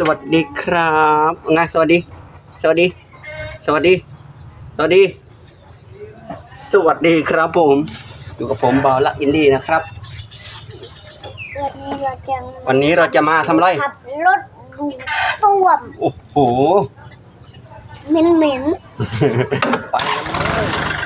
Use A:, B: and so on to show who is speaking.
A: สวัสดีครับไงสวัสดี สวัสดี สวัสดี สวัสดี สวัสดีครับผม อยู่กับผมบอลละอินดี้นะครับ
B: วันนี้เราจะ
A: วันนี้เราจะมาทำอะไร
B: ขับรถดูส้วม
A: โอ้โห
B: เหม็นเหม็น
A: ไปกันเลย